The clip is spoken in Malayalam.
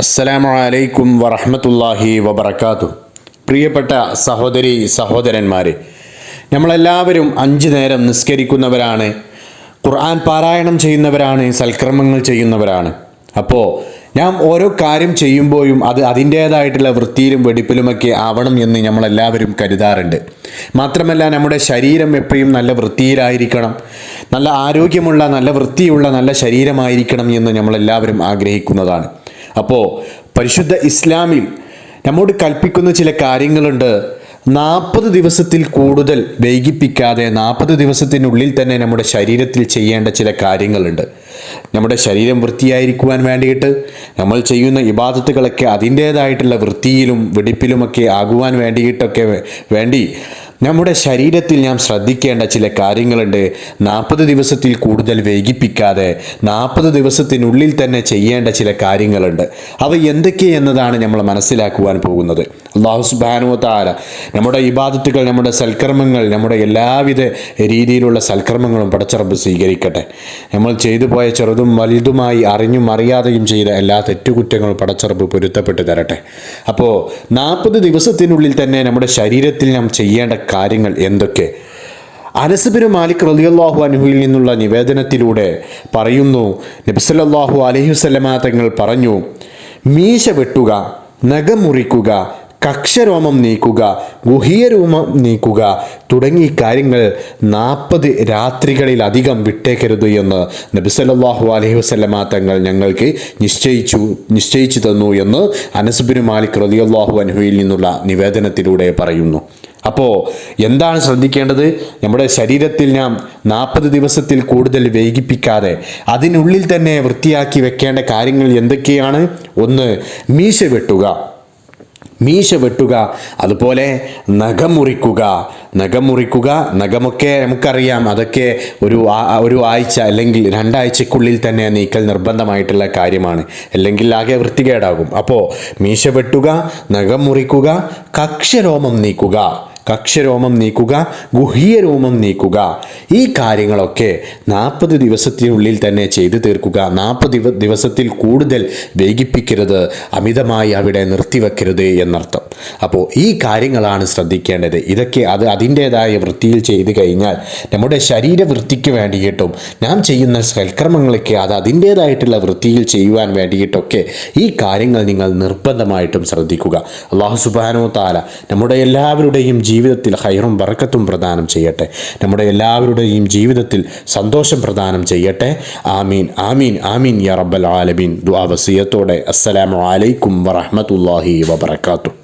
അസ്സലാമു അലൈക്കും വറഹമത്തല്ലാഹി വബർക്കാത്തു പ്രിയപ്പെട്ട സഹോദരി സഹോദരന്മാരെ നമ്മളെല്ലാവരും അഞ്ച് നേരം നിസ്കരിക്കുന്നവരാണ് ഖുർആൻ പാരായണം ചെയ്യുന്നവരാണ് സൽക്രമങ്ങൾ ചെയ്യുന്നവരാണ്. അപ്പോൾ നാം ഓരോ കാര്യം ചെയ്യുമ്പോഴും അത് അതിന്റേതായിട്ടുള്ള വൃത്തിയിലും വെടിപ്പിലുമൊക്കെ ആവണം എന്ന് നമ്മളെല്ലാവരും കരുതാറുണ്ട്. മാത്രമല്ല നമ്മുടെ ശരീരം എപ്പോഴും നല്ല വൃത്തിയിലായിരിക്കണം നല്ല ആരോഗ്യമുള്ള നല്ല വൃത്തിയുള്ള നല്ല ശരീരമായിരിക്കണം എന്ന് നമ്മളെല്ലാവരും ആഗ്രഹിക്കുന്നതാണ്. അപ്പോൾ പരിശുദ്ധ ഇസ്ലാമിൽ നമ്മോട് കൽപ്പിക്കുന്ന ചില കാര്യങ്ങളുണ്ട്. നാൽപ്പത് ദിവസത്തിൽ കൂടുതൽ വൈകിപ്പിക്കാതെ നാൽപ്പത് ദിവസത്തിനുള്ളിൽ തന്നെ നമ്മുടെ ശരീരത്തിൽ ചെയ്യേണ്ട ചില കാര്യങ്ങളുണ്ട്. നമ്മുടെ ശരീരം വൃത്തിയായിരിക്കുവാൻ വേണ്ടിയിട്ട് നമ്മൾ ചെയ്യുന്ന ഇബാദത്തുകളൊക്കെ അതിന്റേതായിട്ടുള്ള വൃത്തിയിലും വെടിപ്പിലുമൊക്കെ ആകുവാൻ വേണ്ടിയിട്ടൊക്കെ വേണ്ടി നമ്മുടെ ശരീരത്തിൽ നാം ശ്രദ്ധിക്കേണ്ട ചില കാര്യങ്ങളുണ്ട്. നാൽപ്പത് ദിവസത്തിൽ കൂടുതൽ വൈകിപ്പിക്കാതെ നാൽപ്പത് ദിവസത്തിനുള്ളിൽ തന്നെ ചെയ്യേണ്ട ചില കാര്യങ്ങളുണ്ട്. അവ എന്തൊക്കെ എന്നതാണ് നമ്മൾ മനസ്സിലാക്കുവാൻ പോകുന്നത്. അള്ളാഹു സുബാനു താര നമ്മുടെ ഇബാദത്തുകൾ നമ്മുടെ സൽക്കർമ്മങ്ങൾ നമ്മുടെ എല്ലാവിധ രീതിയിലുള്ള സൽക്കർമ്മങ്ങളും പടച്ചറബ് സ്വീകരിക്കട്ടെ. നമ്മൾ ചെയ്തു പോയ ചെറുതും വലുതുമായി അറിഞ്ഞും അറിയാതെയും ചെയ്ത എല്ലാ തെറ്റുകുറ്റങ്ങളും പടച്ചറബ് പൊരുത്തപ്പെട്ട് തരട്ടെ. അപ്പോൾ നാൽപ്പത് ദിവസത്തിനുള്ളിൽ തന്നെ നമ്മുടെ ശരീരത്തിൽ നാം ചെയ്യേണ്ട കാര്യങ്ങൾ എന്തൊക്കെ? അനസുബിന് മാലിക് റലിയല്ലാഹു അനുഹുയിൽ നിന്നുള്ള നിവേദനത്തിലൂടെ പറയുന്നു നബിസല്ലാഹു അലൈഹി തങ്ങൾ പറഞ്ഞു മീശ വെട്ടുക നഖം മുറിക്കുക കക്ഷരോമം നീക്കുക ഗുഹീയരോമം നീക്കുക തുടങ്ങി കാര്യങ്ങൾ നാൽപ്പത് രാത്രികളിലധികം വിട്ടേക്കരുത് എന്ന് നബിസല്ലാഹു അലൈഹി വസല്ലമ തങ്ങൾ ഞങ്ങൾക്ക് നിശ്ചയിച്ചു നിശ്ചയിച്ചു തന്നു എന്ന് അനസുബിന് മാലിക് റതിയല്ലാഹു അനുഹുയിൽ നിന്നുള്ള നിവേദനത്തിലൂടെ പറയുന്നു. അപ്പോൾ എന്താണ് ശ്രദ്ധിക്കേണ്ടത്? നമ്മുടെ ശരീരത്തിൽ നാം നാൽപ്പത് ദിവസത്തിൽ കൂടുതൽ വൈകിപ്പിക്കാതെ അതിനുള്ളിൽ തന്നെ വൃത്തിയാക്കി വെക്കേണ്ട കാര്യങ്ങൾ എന്തൊക്കെയാണ്? ഒന്ന് മീശ വെട്ടുക. മീശ വെട്ടുക. അതുപോലെ നഖം മുറിക്കുക. നഖം മുറിക്കുക നഖമൊക്കെ നമുക്കറിയാം. അതൊക്കെ ഒരു ഒരു ആഴ്ച അല്ലെങ്കിൽ രണ്ടാഴ്ചക്കുള്ളിൽ തന്നെ നീക്കൽ നിർബന്ധമായിട്ടുള്ള കാര്യമാണ്. അല്ലെങ്കിൽ ആകെ വൃത്തികേടാകും. അപ്പോൾ മീശ വെട്ടുക നഖം മുറിക്കുക കക്ഷരോമം നീക്കുക. കക്ഷരോമം നീക്കുക ഗുഹ്യരോമം നീക്കുക. ഈ കാര്യങ്ങളൊക്കെ നാൽപ്പത് ദിവസത്തിനുള്ളിൽ തന്നെ ചെയ്തു തീർക്കുക. നാൽപ്പത് ദിവ ദിവസത്തിൽ കൂടുതൽ വൈകിപ്പിക്കരുത് അമിതമായി അവിടെ നിർത്തിവെക്കരുത് എന്നർത്ഥം. അപ്പോൾ ഈ കാര്യങ്ങളാണ് ശ്രദ്ധിക്കേണ്ടത്. ഇതൊക്കെ അത് അതിന്റേതായ വൃത്തിയിൽ ചെയ്തു കഴിഞ്ഞാൽ നമ്മുടെ ശരീരവൃത്തിക്ക് വേണ്ടിയിട്ടും നാം ചെയ്യുന്ന സൽക്രമങ്ങളൊക്കെ അത് അതിന്റേതായിട്ടുള്ള വൃത്തിയിൽ ചെയ്യുവാൻ വേണ്ടിയിട്ടൊക്കെ ഈ കാര്യങ്ങൾ നിങ്ങൾ നിർബന്ധമായിട്ടും ശ്രദ്ധിക്കുക. അള്ളാഹു സുബാനോ താല നമ്മുടെ എല്ലാവരുടെയും ജീവിതത്തിൽ ഹൈറും വറക്കത്തും പ്രദാനം ചെയ്യട്ടെ. നമ്മുടെ എല്ലാവരുടെയും ജീവിതത്തിൽ സന്തോഷം പ്രദാനം ചെയ്യട്ടെ. ആമീൻ ആമീൻ ആമീൻ യാ റബ്ബൽ ആലമീൻ. ദുആ വസിയത്തോടെ. അസ്സലാമു അലൈക്കും വറഹ്മത്തുള്ളാഹി വബറകാതുഹു.